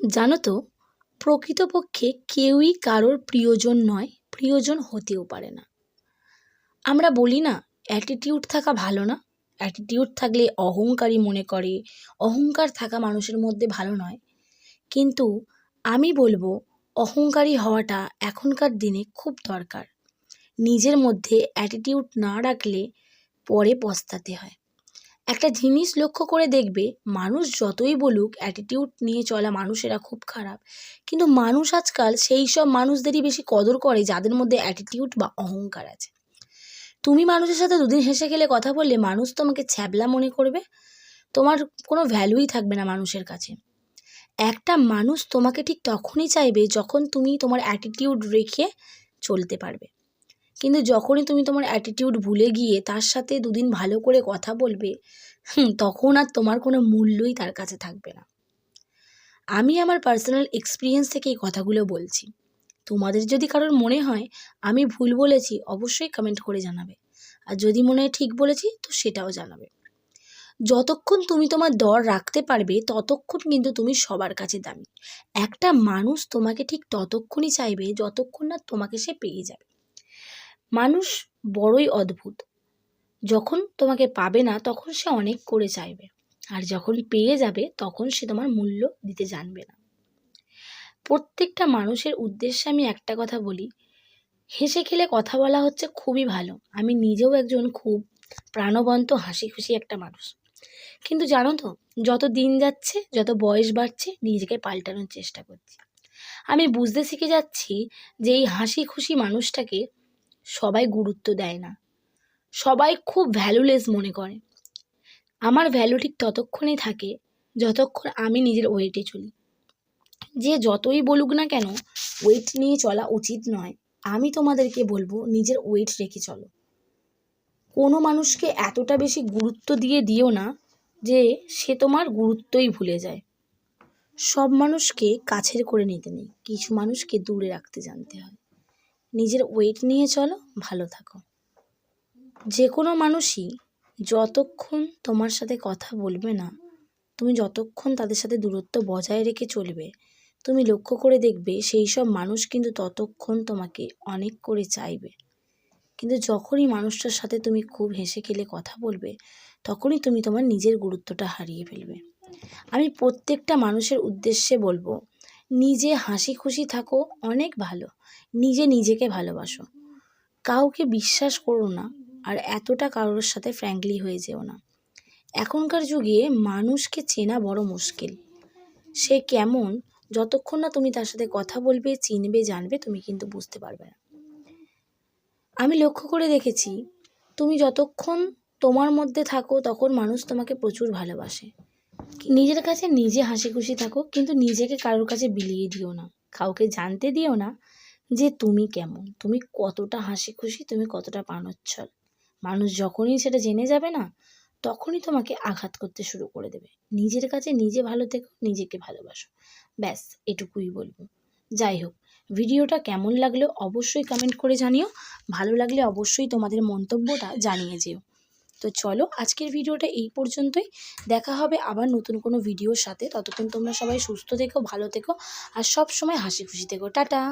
জানো তো, প্রকৃতপক্ষে কেউই কারোর প্রিয়জন নয়, প্রিয়জন হতেও পারে না। আমরা বলি না অ্যাটিটিউড থাকা ভালো না। অ্যাটিটিউড থাকলে অহংকারী মনে করে, অহংকার থাকা মানুষের মধ্যে ভালো নয়। কিন্তু আমি বলব, অহংকারী হওয়াটা এখনকার দিনে খুব দরকার। নিজের মধ্যে অ্যাটিটিউড না রাখলে পরে পস্তাতে হয়। একটা জিনিস লক্ষ্য করে দেখবে, মানুষ যতই বলুক অ্যাটিটিউড নিয়ে চলা মানুষেরা খুব খারাপ। কিন্তু মানুষ আজকাল সেই সব মানুষদেরই বেশি কদর করে, যাদের মধ্যে অ্যাটিটিউড বা অহংকার আছে। তুমি মানুষের সাথে দুদিন হেসে গেলে কথা বললে মানুষ তোমাকে ছ্যাবলা মনে করবে? তোমার কোনো ভ্যালুই থাকবে না মানুষের কাছে। একটা মানুষ তোমাকে ঠিক তখনই চাইবে যখন তুমি তোমার অ্যাটিটিউড রেখে চলতে পারবে। কিন্তু যখনই তুমি তোমার অ্যাটিটিউড ভুলে গিয়ে তার সাথে দুদিন ভালো করে কথা বলবে তখন আর তোমার কোনো মূল্যই তার কাছে থাকবে না। আমি আমার পার্সোনাল এক্সপিরিয়েন্স থেকে এই কথাগুলো বলছি। তোমাদের যদি কারোর মনে হয় আমি ভুল বলেছি, অবশ্যই কমেন্ট করে জানাবে। আর যদি মনে হয় ঠিক বলেছি, তো সেটাও জানাবে। যতক্ষণ তুমি তোমার দর রাখতে পারবে, ততক্ষণ কিন্তু তুমি সবার কাছে দামি। একটা মানুষ তোমাকে ঠিক ততক্ষণই চাইবে, যতক্ষণ না তোমাকে সে পেয়ে যাবে। মানুষ বড়ই অদ্ভুত। যখন তোমাকে পাবে না, তখন সে অনেক করে চাইবে। আর যখন পেয়ে যাবে, তখন সে তোমার মূল্য দিতে জানবে না। প্রত্যেকটা মানুষের উদ্দেশ্যে আমি একটা কথা বলি, হেসে খেলে কথা বলা হচ্ছে খুবই ভালো। আমি নিজেও একজন খুব প্রাণবন্ত হাসি খুশি একটা মানুষ। কিন্তু জানো তো, যত দিন যাচ্ছে, যত বয়স বাড়ছে, নিজেকে পাল্টানোর চেষ্টা করছি। আমি বুঝতে শিখে যাচ্ছি যে এই হাসি খুশি মানুষটাকে সবাই গুরুত্ব দেয় না। সবাই খুব ভ্যালুলেস মনে করে। আমার ভ্যালু ঠিক ততক্ষণই থাকে যতক্ষণ আমি নিজের ওয়েটে চলি। যে যতই বলুক না কেন ওয়েট নিয়ে চলা উচিত নয়। আমি তোমাদেরকে বলব, নিজের ওয়েট রেখে চলো। কোনো মানুষকে এতটা বেশি গুরুত্ব দিয়ে দিও না যে সে তোমার গুরুত্বই ভুলে যায়। সব মানুষকে কাছের করে নিতে নেই। কিছু মানুষকে দূরে রাখতে জানতে হয়। নিজের ওয়েট নিয়ে চলো, ভালো থাকো। যে কোনো মানুষই যতক্ষণ তোমার সাথে কথা বলবে না, তুমি যতক্ষণ তাদের সাথে দূরত্ব বজায় রেখে চলবে, তুমি লক্ষ্য করে দেখবে সেই সব মানুষ কিন্তু ততক্ষণ তোমাকে অনেক করে চাইবে। কিন্তু যখনই মানুষটার সাথে তুমি খুব হেসে খেলে কথা বলবে, তখনই তুমি তোমার নিজের গুরুত্বটা হারিয়ে ফেলবে। আমি প্রত্যেকটা মানুষের উদ্দেশ্যে বলব নিজে হাসি খুশি থাকো, অনেক ভালো। নিজে নিজেকে ভালোবাসো। কাউকে বিশ্বাস করো না, আর এতটা কারোর সাথে ফ্র্যাঙ্কলি হয়ে যেও না। এখনকার যুগে মানুষকে চেনা বড় মুশকিল। সে কেমন, যতক্ষণ না তুমি তার সাথে কথা বলবে, চিনবে, জানবে, তুমি কিন্তু বুঝতে পারবে না। আমি লক্ষ্য করে দেখেছি, তুমি যতক্ষণ তোমার মধ্যে থাকো, তখন মানুষ তোমাকে প্রচুর ভালোবাসে। নিজের কাছে নিজে হাসি খুশি থাকো কিন্তু নিজেকে কারোর কাছে বিলিয়ে দিও না। কাউকে জানতে দিও না যে তুমি কেমন। তুমি কতটা হাসি খুশি তুমি কতটা প্রাণোচ্ছল মানুষ যখনই সেটা জেনে যাবে না, তখনই তোমাকে আঘাত করতে শুরু করে দেবে। নিজের কাছে নিজে ভালো থেকো, নিজেকে ভালোবাসো। ব্যাস, এটুকুই বলব। যাই হোক, ভিডিওটা কেমন লাগল অবশ্যই কমেন্ট করে জানিও। ভালো লাগলে অবশ্যই তোমাদের মন্তব্যটা জানিয়ে যেও। তো চলো আজকের ভিডিওটা এই পর্যন্তই। দেখা হবে আবার নতুন কোনো ভিডিওর সাথে। ততক্ষণ তোমরা সবাই সুস্থ থেকো, ভালো থেকো, আর সব সময় হাসি খুশি থেকো। টাটা!